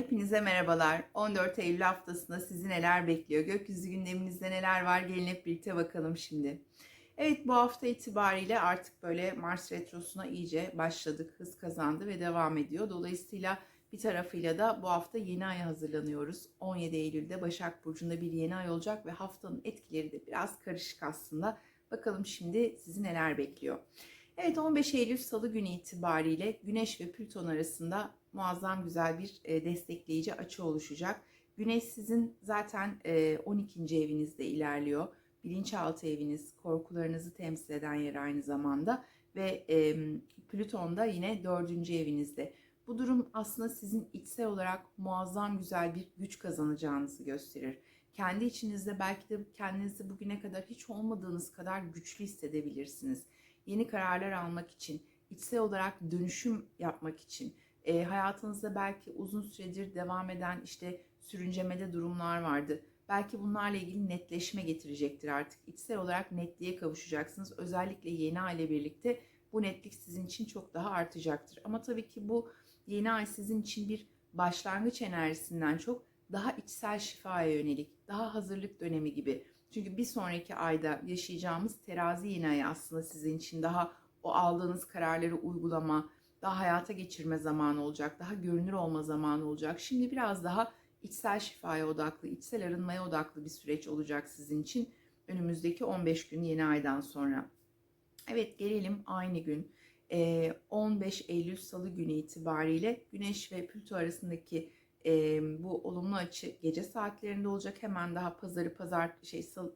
hepinize merhabalar. 14 Eylül haftasında sizi neler bekliyor? Gökyüzü gündeminizde neler var? Gelin hep birlikte bakalım şimdi. Evet bu hafta itibariyle artık böyle Mars Retrosu'na iyice başladık, hız kazandı ve devam ediyor. Dolayısıyla bir tarafıyla da bu hafta yeni aya hazırlanıyoruz. 17 Eylül'de Başak Burcu'nda bir yeni ay olacak ve haftanın etkileri de biraz karışık aslında. Bakalım şimdi sizi neler bekliyor. Evet 15 Eylül Salı günü itibariyle Güneş ve Plüton arasında muazzam güzel bir e, destekleyici açı oluşacak. Güneş sizin zaten e, 12. evinizde ilerliyor. Bilinçaltı eviniz, korkularınızı temsil eden yer aynı zamanda ve e, Plüton da yine 4. evinizde. Bu durum aslında sizin içsel olarak muazzam güzel bir güç kazanacağınızı gösterir. Kendi içinizde belki de kendinizi bugüne kadar hiç olmadığınız kadar güçlü hissedebilirsiniz. Yeni kararlar almak için, içsel olarak dönüşüm yapmak için, e, hayatınızda belki uzun süredir devam eden işte sürüncemede durumlar vardı. Belki bunlarla ilgili netleşme getirecektir artık. İçsel olarak netliğe kavuşacaksınız. Özellikle yeni ay ile birlikte bu netlik sizin için çok daha artacaktır. Ama tabii ki bu yeni ay sizin için bir başlangıç enerjisinden çok daha içsel şifaya yönelik, daha hazırlık dönemi gibi. Çünkü bir sonraki ayda yaşayacağımız terazi yeni ayı aslında sizin için daha o aldığınız kararları uygulama, daha hayata geçirme zamanı olacak, daha görünür olma zamanı olacak. Şimdi biraz daha içsel şifaya odaklı, içsel arınmaya odaklı bir süreç olacak sizin için önümüzdeki 15 gün yeni aydan sonra. Evet gelelim aynı gün 15 Eylül Salı günü itibariyle Güneş ve Plüto arasındaki bu olumlu açı gece saatlerinde olacak. Hemen daha pazarı pazar şey sal,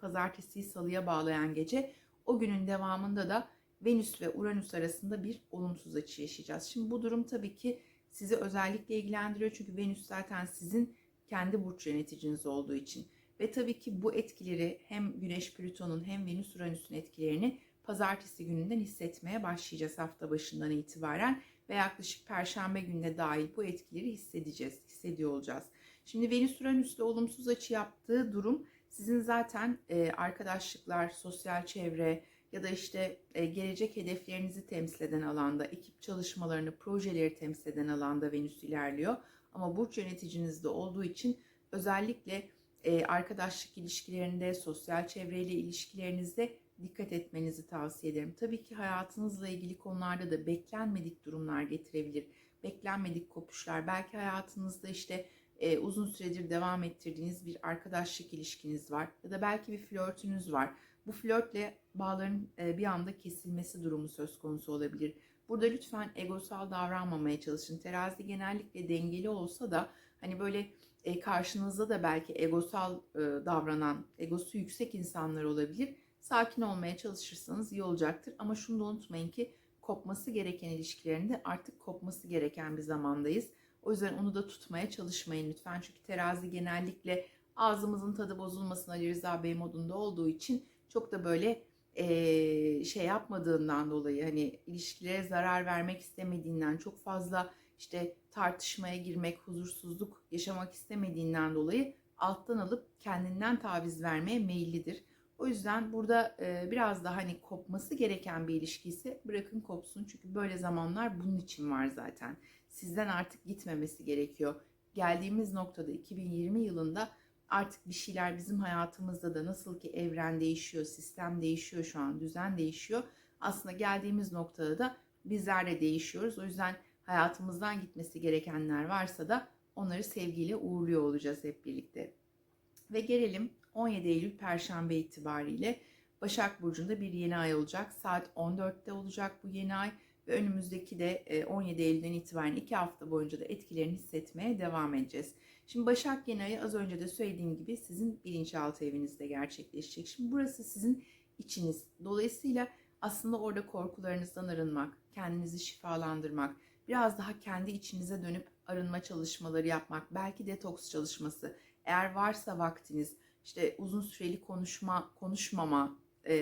pazartesiyi salıya bağlayan gece. O günün devamında da Venüs ve Uranüs arasında bir olumsuz açı yaşayacağız. Şimdi bu durum tabii ki sizi özellikle ilgilendiriyor. Çünkü Venüs zaten sizin kendi burç yöneticiniz olduğu için. Ve tabii ki bu etkileri hem Güneş Plüton'un hem Venüs Uranüs'ün etkilerini pazartesi gününden hissetmeye başlayacağız hafta başından itibaren ve yaklaşık perşembe gününe dahil bu etkileri hissedeceğiz, hissediyor olacağız. Şimdi Venüs Uranüs'le olumsuz açı yaptığı durum sizin zaten arkadaşlıklar, sosyal çevre, ya da işte e, gelecek hedeflerinizi temsil eden alanda, ekip çalışmalarını, projeleri temsil eden alanda Venüs ilerliyor. Ama burç yöneticinizde olduğu için özellikle e, arkadaşlık ilişkilerinde, sosyal çevreyle ilişkilerinizde dikkat etmenizi tavsiye ederim. Tabii ki hayatınızla ilgili konularda da beklenmedik durumlar getirebilir. Beklenmedik kopuşlar. Belki hayatınızda işte e, uzun süredir devam ettirdiğiniz bir arkadaşlık ilişkiniz var ya da belki bir flörtünüz var bu flörtle bağların e, bir anda kesilmesi durumu söz konusu olabilir. Burada lütfen egosal davranmamaya çalışın. Terazi genellikle dengeli olsa da hani böyle e, karşınızda da belki egosal e, davranan, egosu yüksek insanlar olabilir. Sakin olmaya çalışırsanız iyi olacaktır. Ama şunu da unutmayın ki kopması gereken ilişkilerinde artık kopması gereken bir zamandayız. O yüzden onu da tutmaya çalışmayın lütfen. Çünkü terazi genellikle ağzımızın tadı bozulmasın Ali Rıza Bey modunda olduğu için çok da böyle e, şey yapmadığından dolayı hani ilişkilere zarar vermek istemediğinden çok fazla işte tartışmaya girmek, huzursuzluk yaşamak istemediğinden dolayı alttan alıp kendinden taviz vermeye meyillidir. O yüzden burada e, biraz daha hani kopması gereken bir ilişki ise bırakın kopsun. Çünkü böyle zamanlar bunun için var zaten. Sizden artık gitmemesi gerekiyor. Geldiğimiz noktada 2020 yılında artık bir şeyler bizim hayatımızda da nasıl ki evren değişiyor, sistem değişiyor şu an, düzen değişiyor. Aslında geldiğimiz noktada da bizler de değişiyoruz. O yüzden hayatımızdan gitmesi gerekenler varsa da onları sevgiyle uğurluyor olacağız hep birlikte. Ve gelelim 17 Eylül Perşembe itibariyle Başak Burcu'nda bir yeni ay olacak. Saat 14'te olacak bu yeni ay ve önümüzdeki de 17 Eylül'den itibaren 2 hafta boyunca da etkilerini hissetmeye devam edeceğiz. Şimdi Başak Yeni Ayı az önce de söylediğim gibi sizin bilinçaltı evinizde gerçekleşecek. Şimdi burası sizin içiniz. Dolayısıyla aslında orada korkularınızdan arınmak, kendinizi şifalandırmak, biraz daha kendi içinize dönüp arınma çalışmaları yapmak, belki detoks çalışması, eğer varsa vaktiniz, işte uzun süreli konuşma, konuşmama e,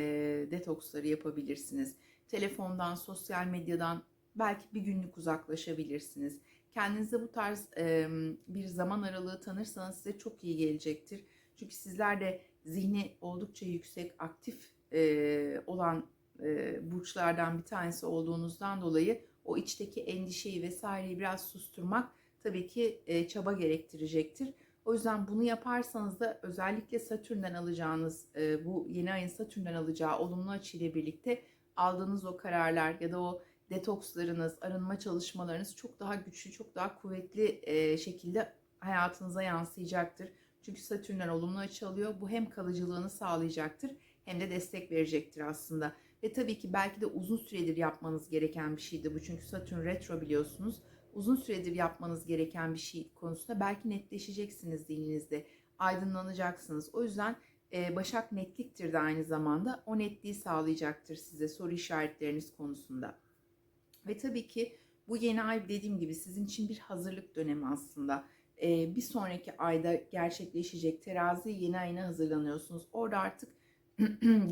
detoksları yapabilirsiniz. Telefondan, sosyal medyadan belki bir günlük uzaklaşabilirsiniz Kendinize bu tarz e, bir zaman aralığı tanırsanız size çok iyi gelecektir. Çünkü sizler de zihni oldukça yüksek, aktif e, olan e, burçlardan bir tanesi olduğunuzdan dolayı o içteki endişeyi vesaireyi biraz susturmak tabii ki e, çaba gerektirecektir. O yüzden bunu yaparsanız da özellikle Satürn'den alacağınız e, bu yeni ayın Satürn'den alacağı olumlu açıyla birlikte aldığınız o kararlar ya da o detokslarınız, arınma çalışmalarınız çok daha güçlü, çok daha kuvvetli e, şekilde hayatınıza yansıyacaktır. Çünkü Satürn'den olumlu açı alıyor. Bu hem kalıcılığını sağlayacaktır hem de destek verecektir aslında. Ve tabii ki belki de uzun süredir yapmanız gereken bir şeydi bu. Çünkü Satürn retro biliyorsunuz. Uzun süredir yapmanız gereken bir şey konusunda belki netleşeceksiniz zihninizde. Aydınlanacaksınız. O yüzden e, Başak netliktir de aynı zamanda. O netliği sağlayacaktır size soru işaretleriniz konusunda. Ve tabii ki bu yeni ay dediğim gibi sizin için bir hazırlık dönemi aslında. Ee, bir sonraki ayda gerçekleşecek terazi yeni ayına hazırlanıyorsunuz. Orada artık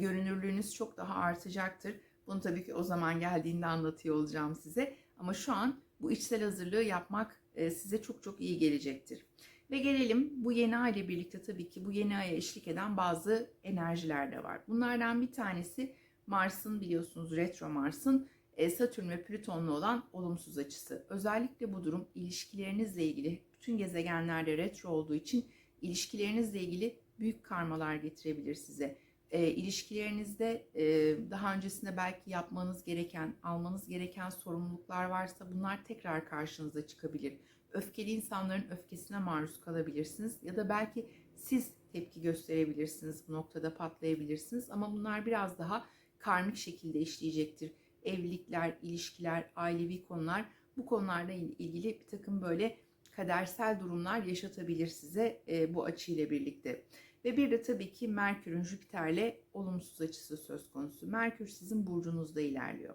görünürlüğünüz çok daha artacaktır. Bunu tabii ki o zaman geldiğinde anlatıyor olacağım size. Ama şu an bu içsel hazırlığı yapmak e, size çok çok iyi gelecektir. Ve gelelim bu yeni ay ile birlikte tabii ki bu yeni aya eşlik eden bazı enerjiler de var. Bunlardan bir tanesi Mars'ın biliyorsunuz retro Mars'ın e, Satürn ve Plüton'la olan olumsuz açısı. Özellikle bu durum ilişkilerinizle ilgili bütün gezegenlerde retro olduğu için ilişkilerinizle ilgili büyük karmalar getirebilir size. E, ilişkilerinizde e, daha öncesinde belki yapmanız gereken, almanız gereken sorumluluklar varsa bunlar tekrar karşınıza çıkabilir. Öfkeli insanların öfkesine maruz kalabilirsiniz ya da belki siz tepki gösterebilirsiniz bu noktada patlayabilirsiniz ama bunlar biraz daha karmik şekilde işleyecektir evlilikler, ilişkiler, ailevi konular bu konularla ilgili bir takım böyle kadersel durumlar yaşatabilir size e, bu açıyla birlikte. Ve bir de tabii ki Merkür'ün Jüpiter'le olumsuz açısı söz konusu. Merkür sizin burcunuzda ilerliyor.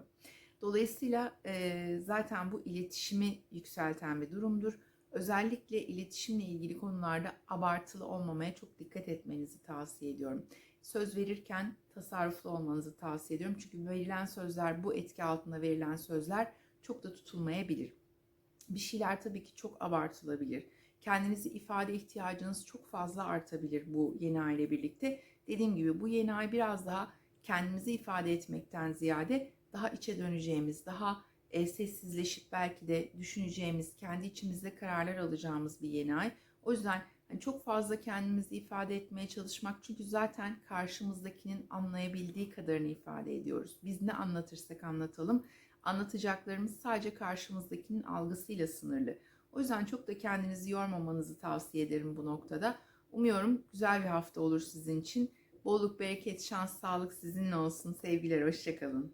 Dolayısıyla e, zaten bu iletişimi yükselten bir durumdur. Özellikle iletişimle ilgili konularda abartılı olmamaya çok dikkat etmenizi tavsiye ediyorum söz verirken tasarruflu olmanızı tavsiye ediyorum. Çünkü verilen sözler, bu etki altında verilen sözler çok da tutulmayabilir. Bir şeyler tabii ki çok abartılabilir. Kendinizi ifade ihtiyacınız çok fazla artabilir bu yeni ay ile birlikte. Dediğim gibi bu yeni ay biraz daha kendimizi ifade etmekten ziyade daha içe döneceğimiz, daha e, sessizleşip belki de düşüneceğimiz, kendi içimizde kararlar alacağımız bir yeni ay. O yüzden yani çok fazla kendimizi ifade etmeye çalışmak çünkü zaten karşımızdakinin anlayabildiği kadarını ifade ediyoruz. Biz ne anlatırsak anlatalım anlatacaklarımız sadece karşımızdakinin algısıyla sınırlı. O yüzden çok da kendinizi yormamanızı tavsiye ederim bu noktada. Umuyorum güzel bir hafta olur sizin için. Bolluk, bereket, şans, sağlık sizinle olsun. Sevgiler, hoşçakalın.